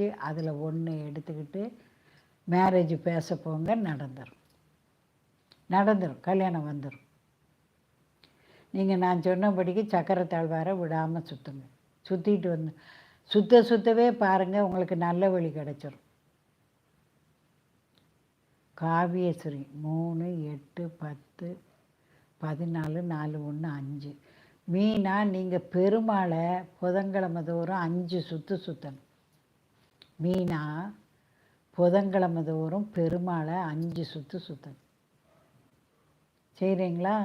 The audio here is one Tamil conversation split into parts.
வச்சு அதில் ஒன்று எடுத்துக்கிட்டு மேரேஜ் பேச போங்க நடந்துடும் நடந்துடும் கல்யாணம் வந்துடும் நீங்கள் நான் சொன்னபடிக்கு சக்கரை தாழ்வார விடாமல் சுற்றுங்க சுற்றிட்டு வந்து சுத்த சுத்தவே பாருங்கள் உங்களுக்கு நல்ல வழி கிடச்சிரும். காவியஸ்ரீ மூணு எட்டு பத்து பதினாலு நாலு ஒன்று அஞ்சு. மீனா நீங்கள் பெருமாளை புதன்கிழமை தோறும் அஞ்சு சுற்று சுற்றணும் மீனா புதன்கிழமை தோறும் பெருமாளை அஞ்சு சுற்று சுற்றணும் செய்கிறீங்களா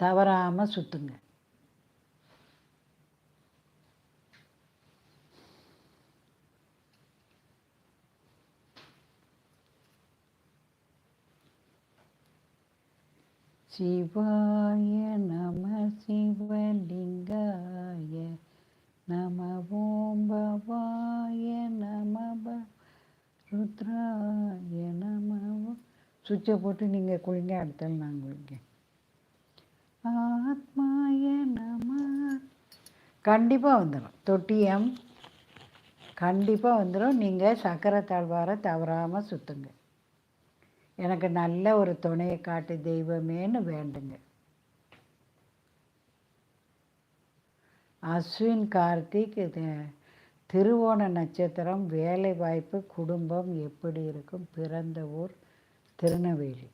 தவறாமல் சுற்றுங்க சிவாய நம சிவலிங்காய நம ஓம்பவாய நம ருத்ராய நம சுவிட்சை போட்டு நீங்கள் குளிங்க அடுத்தால் நான் குளிங்க. ஆத்மாய நம. கண்டிப்பாக வந்துடும் தொட்டியம் கண்டிப்பாக வந்துடும் நீங்கள் சக்கரை தாழ்வாரை தவறாமல் சுற்றுங்க எனக்கு நல்ல ஒரு துணையை காட்டு தெய்வமேன்னு வேண்டுங்க. அஸ்வின் கார்த்திக் திருவோண நட்சத்திரம் வேலை வாய்ப்பு குடும்பம் எப்படி இருக்கும்? பிறந்த ஊர் திருநெல்வேலி.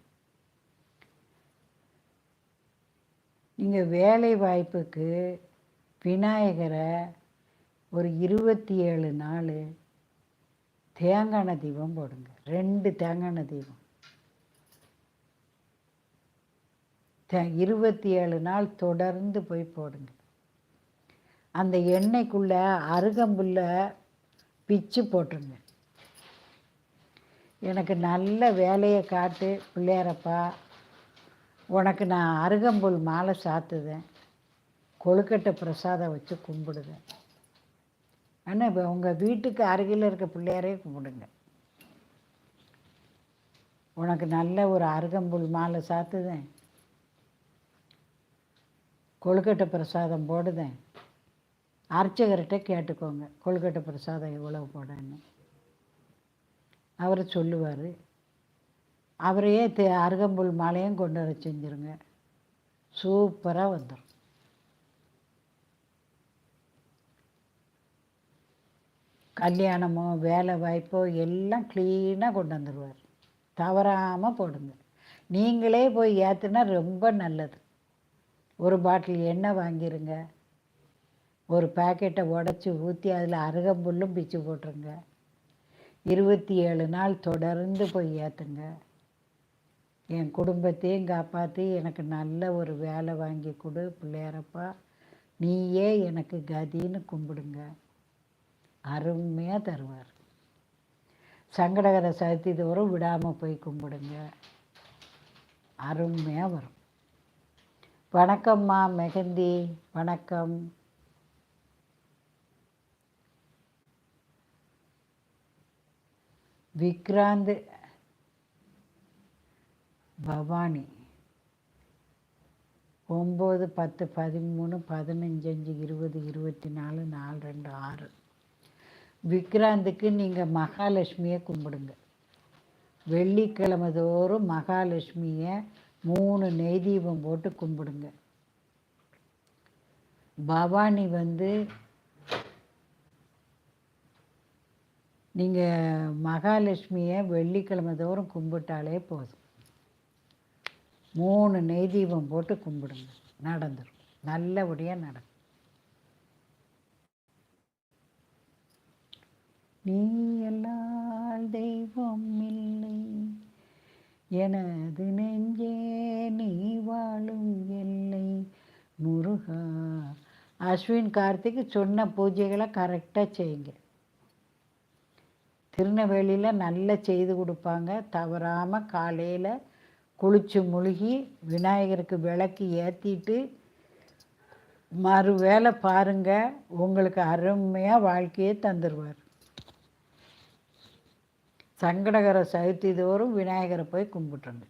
நீங்கள் வேலை வாய்ப்புக்கு விநாயகரை ஒரு இருபத்தி ஏழு நாள் தேங்காய் தீபம் போடுங்க. ரெண்டு தேங்காய் தீபம். த இருபத்தி ஏழு நாள் தொடர்ந்து போய் போடுங்க. அந்த எண்ணெய்க்குள்ளே அருகம்புல்ல பிச்சு போட்டுருங்க. எனக்கு நல்ல வேலையை காட்டு பிள்ளையாரப்பா. உனக்கு நான் அருகம்புல் மாலை சாத்துதேன். கொழுக்கட்டை பிரசாதம் வச்சு கும்பிடுதேன். ஆனால் இப்போ உங்கள் வீட்டுக்கு அருகில் இருக்க பிள்ளையாரே கும்பிடுங்க. உனக்கு நல்ல ஒரு அருகம்புல் மாலை சாத்துதேன். கொழுக்கட்டை பிரசாதம் போடுதேன். அர்ச்சகர்கிட்ட கேட்டுக்கோங்க கொழுக்கட்டை பிரசாதம் எவ்வளோ போடன்னு அவர் சொல்லுவார் அவரையே தே அருகம்புல் மாலையும் கொண்டு வர செஞ்சுருங்க. சூப்பராக வந்துடும் கல்யாணமோ வேலை வாய்ப்போ எல்லாம் க்ளீனாக கொண்டு வந்துடுவார் தவறாமல் போடுங்க. நீங்களே போய் ஏற்றுனா ரொம்ப நல்லது. ஒரு பாட்டில் எண்ணெய் வாங்கிருங்க. ஒரு பாக்கெட்டை உடச்சி ஊற்றி அதில் அருகம்புல்லும் பிச்சு போட்டுருங்க. இருபத்தி ஏழு நாள் தொடர்ந்து போய் ஏற்றுங்க என் குடும்பத்தையும் காப்பாற்றி எனக்கு நல்ல ஒரு வேலை வாங்கி கொடு பிள்ளையாரப்பா. நீயே எனக்கு கதின்னு கும்பிடுங்க. அருமையாக தருவார். சங்கடகர சதுர்த்தி தோறும் விடாமல் போய் கும்பிடுங்க. அருமையாக வரும். வணக்கம்மா மெஹந்தி. வணக்கம். விக்ராந்த் பவானி. ஒம்பது பத்து பதிமூணு பதினஞ்சு அஞ்சு இருபது இருபத்தி நாலு நாலு ரெண்டு ஆறு. விக்ராந்துக்கு நீங்கள் மகாலட்சுமியை கும்பிடுங்க. வெள்ளிக்கிழமை தோறும் மகாலட்சுமியை மூணு நெய் தீபம் போட்டு கும்பிடுங்க. பவானி வந்து நீங்கள் மகாலட்சுமியை வெள்ளிக்கிழமை தோறும் கும்பிட்டாலே போதும். மூணு நெய் தீபம் போட்டு கும்பிடுங்க. நடந்துடும் நல்லபடியாக நடக்கும். நீ எல்லா தெய்வம் இல்லை. எனது முருகா அஸ்வின் கார்த்திக் சொன்ன பூஜைகளை கரெக்டாக செய்யுங்க. திருநெல்வேலியில் நல்லா செய்து கொடுப்பாங்க. தவறாமல் காலையில் குளித்து முழுகி விநாயகருக்கு விளக்கு ஏற்றிட்டு மறு வேலை பாருங்கள் உங்களுக்கு அருமையாக வாழ்க்கையே தந்துடுவார் சங்கடகர சதுர்த்தி தோறும் விநாயகரை போய் கும்பிட்டுருங்க.